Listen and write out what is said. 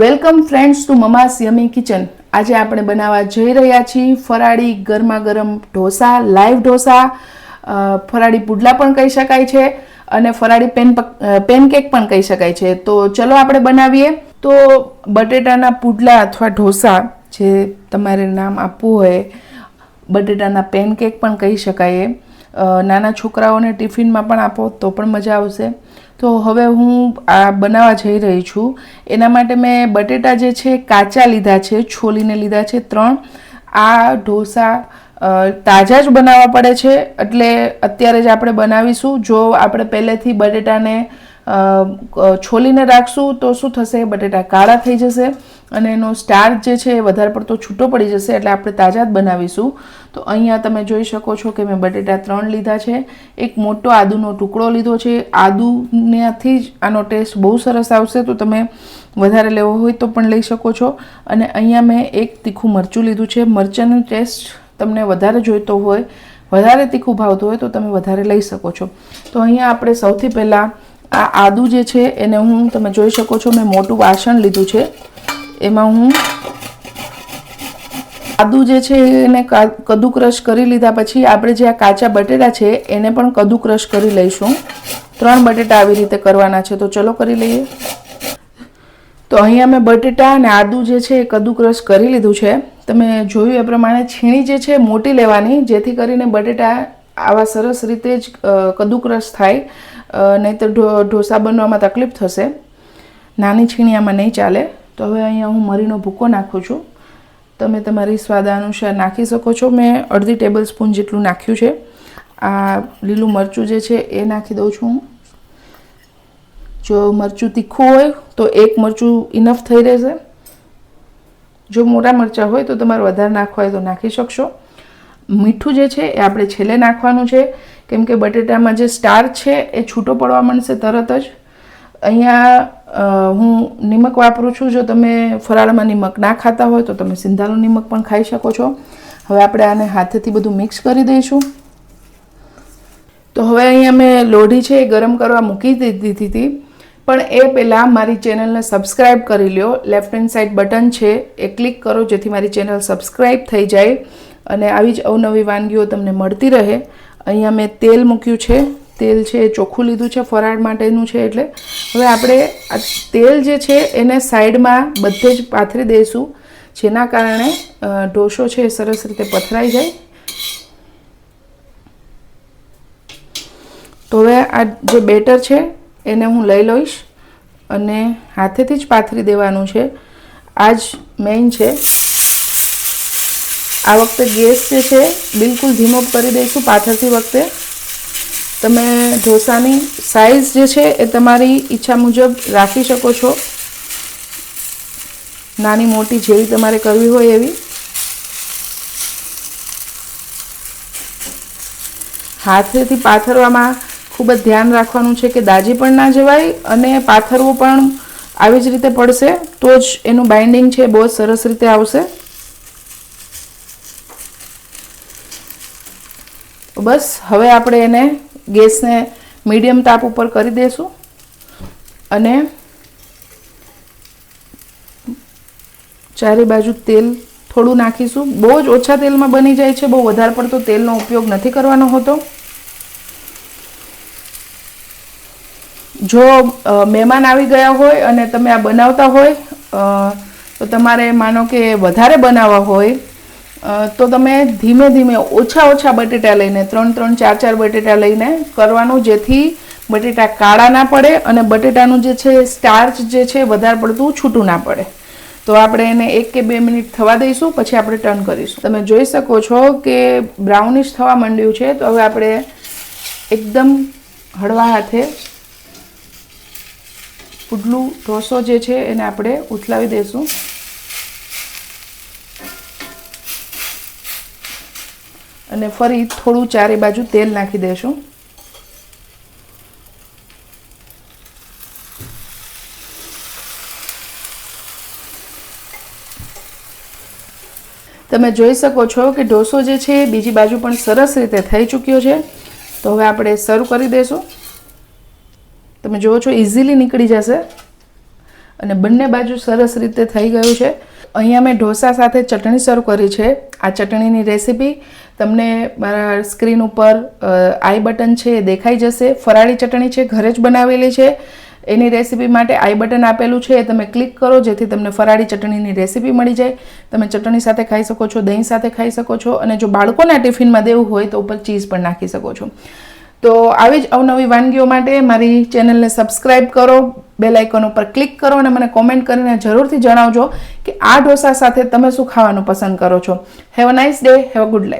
Welcome friends to mama's yummy kitchen. આજે આપણે બનાવવા જઈ રહ્યા છીએ ફરાળી ગરમા ગરમ ઢોસા, લાઈવ ઢોસા ફરાળી પુડલા પણ કહી શકાય છે અને ફરાળી પેન પેનકેક પણ કહી શકાય છે. તો ચલો આપણે બનાવીએ. તો બટેટાના પુડલા અથવા ઢોસા જે તમારે નામ આપવું હોય, બટેટાના પેનકેક પણ કહી શકાય નાના છોકરાઓને ટિફિનમાં પણ આપો તો પણ મજા આવશે. તો હવે હું આ બનાવવા જઈ રહી છું. એના માટે મેં બટેટા જે છે, કાચા લીધા છે, છોલીને લીધા છે ત્રણ. આ ઢોસા તાજા જ બનાવવા પડે છે. એટલે અત્યારે જ આપણે બનાવીશું. જો આપણે પહેલેથી બટેટાને છોલીને રાખશું તો શું થશે? બટેટા કાળા થઈ જશે. અને એનો સ્ટાર જે છે એ વધારે પડતો છૂટો પડી જશે એટલે આપણે તાજા જ બનાવીશું. તો અહીંયા તમે જોઈ શકો છો કે મેં બટેટા ત્રણ લીધા છે. એક મોટો આદુનો ટુકડો લીધો છે. આદુનાથી જ આનો ટેસ્ટ બહુ સરસ આવશે, તો તમે વધારે લેવો હોય તો પણ લઈ શકો છો. અને અહીંયા મેં એક તીખું મરચું લીધું છે. મરચાંનો ટેસ્ટ તમને વધારે જોઈતો હોય, વધારે તીખું ભાવતું હોય તો તમે વધારે લઈ શકો છો. તો અહીંયા આપણે સૌથી પહેલાં આ આદુ જે છે એને હું, તમે જોઈ શકો છો, મેં મોટું વાસણ લીધું છે. એમાં હું આદુ જે છે એને કદુ ક્રશ કરી લીધા પછી આપણે જે આ કાચા બટેટા છે એને પણ કદુ ક્રશ કરી લઈશું. ત્રણ બટેટા આવી રીતે કરવાના છે, તો ચલો કરી લઈએ. તો અહીંયા મેં બટેટા અને આદુ જે છે એ કદુ ક્રશ કરી લીધું છે. તમે જોયું એ પ્રમાણે છીણી જે છે મોટી લેવાની, જેથી કરીને બટેટા આવા સરસ રીતે જ કદુ ક્રશ થાય નહીં તો ઢોસા બનવામાં તકલીફ થશે. નાની છીણી આમાં નહીં ચાલે. તો હવે અહીંયા હું મરીનો ભૂકો નાખું છું. તમે તમારી સ્વાદ અનુસાર નાખી શકો છો. મેં અડધી ટેબલ સ્પૂન જેટલું નાખ્યું છે. આ લીલું મરચું જે છે એ નાખી દઉં છું હું. જો મરચું તીખું હોય તો એક મરચું ઇનફ થઈ રહેશે. જો મોટા મરચાં હોય તો તમારે વધારે નાખવા હોય તો નાખી શકશો. મીઠું જે છે એ આપણે છેલ્લે નાખવાનું છે. કેમ કે બટેટામાં જે સ્ટાર છે એ છૂટો પડવા માંડશે તરત જ. અહીંયા હું નિમક વાપરું છું. જો તમે ફરાળમાં નિમક ના ખાતા હોય તો તમે સિંધાનું નિમક પણ ખાઈ શકો છો. હવે આપણે આને હાથેથી બધું મિક્સ કરી દઈશું. તો હવે અહીંયા મેં લોઢી છે એ ગરમ કરવા મૂકી દીધી હતી. પણ એ પહેલાં મારી ચેનલને સબસ્ક્રાઈબ કરી લ્યો. લેફ્ટ હેન્ડ સાઈડ બટન છે એ ક્લિક કરો જેથી મારી ચેનલ સબસ્ક્રાઈબ થઈ જાય અને આવી જ અવનવી વાનગીઓ તમને મળતી રહે. અહીંયા મેં તેલ મૂક્યું છે. તેલ છે ચોખ્ખું લીધું છે, ફરાળ માટેનું છે એટલે. હવે આપણે આ તેલ જે છે, એને સાઈડમાં બધે જ પાથરી દઈશું, જેના કારણે ઢોસો છે એ સરસ રીતે પથરાઈ જાય. તો હવે આ જે બેટર છે, એને હું લઈ લઈશ અને હાથેથી જ પાથરી દેવાનું છે. આ જ મેઇન છે. આ વખતે ગેસ જે છે, બિલકુલ ધીમો કરી દઈશું પાથરતી વખતે. તમે ઢોસાની સાઈઝ જે છે એ તમારી ઈચ્છા મુજબ રાખી શકો છો. નાની મોટી જેવી તમારે કરવી હોય એવી. હાથેથી પાથરવામાં ખૂબ જ ધ્યાન રાખવાનું છે કે દાજી પણ ના જવાય અને પાથરવું પણ આવી જ રીતે પડશે તો જ એનું બાઇન્ડિંગ છે બહુ સરસ રીતે આવશે. બસ, હવે આપણે એને ગેસને મીડિયમ તાપ ઉપર કરી દઈશું અને ચારે બાજુ તેલ થોડું નાખીશું. બહુ જ ઓછા તેલમાં બની જાય છે, બહુ વધારે પડતો તેલનો ઉપયોગ નથી કરવાનો હોતો. જો મહેમાન આવી ગયા હોય અને તમે આ બનાવતા હોય તો તમારે માનો કે વધારે બનાવવા હોય તો તમે ધીમે ધીમે ઓછા ઓછા બટેટા લઈને, ત્રણ ત્રણ, ચાર ચાર બટેટા લઈને કરવાનું, જેથી બટેટા કાળા ના પડે અને બટેટાનું જે છે સ્ટાર્ચ જે છે, વધારે પડતું છૂટું ના પડે. તો આપણે એને એક કે બે મિનિટ થવા દઈશું, પછી આપણે ટર્ન કરીશું. તમે જોઈ શકો છો કે બ્રાઉનિશ થવા માંડ્યું છે, તો હવે આપણે એકદમ હળવા હાથે પુડલું ઢોસો જે છે, એને આપણે ઉથલાવી દઈશું. અને ફરી થોડું ચારે બાજુ તેલ નાખી દઈશું તમે જોઈ શકો છો કે ઢોસો જે છે એ બીજી બાજુ પણ સરસ રીતે થઈ ચૂક્યો છે. તો હવે આપણે સર્વ કરી દઈશું તમે જુઓ છો ઇઝીલી નીકળી જશે. અને બંને બાજુ સરસ રીતે થઈ ગયું છે. અહીંયા મેં ઢોસા સાથે ચટણી સર્વ કરી છે. આ ચટણીની રેસીપી તમને મારા સ્ક્રીન ઉપર આઈ બટન છે એ દેખાઈ જશે. ફરાળી ચટણી છે, ઘરે જ બનાવેલી છે. એની રેસીપી માટે આઈ બટન આપેલું છે એ તમે ક્લિક કરો, જેથી તમને ફરાળી ચટણીની રેસીપી મળી જાય. તમે ચટણી સાથે ખાઈ શકો છો, દહીં સાથે ખાઈ શકો છો અને જો બાળકોના ટિફિનમાં દેવું હોય તો ઉપર ચીઝ પણ નાખી શકો છો. તો આવી જ અવનવી વાનગીઓ માટે મારી ચેનલને સબસ્ક્રાઇબ કરો, બેલ આઇકોન ઉપર ક્લિક કરો અને મને કોમેન્ટ કરીને જરૂરથી જણાવજો કે આ ઢોસા સાથે તમે શું ખાવાનું પસંદ કરો છો. Have a nice day have a good life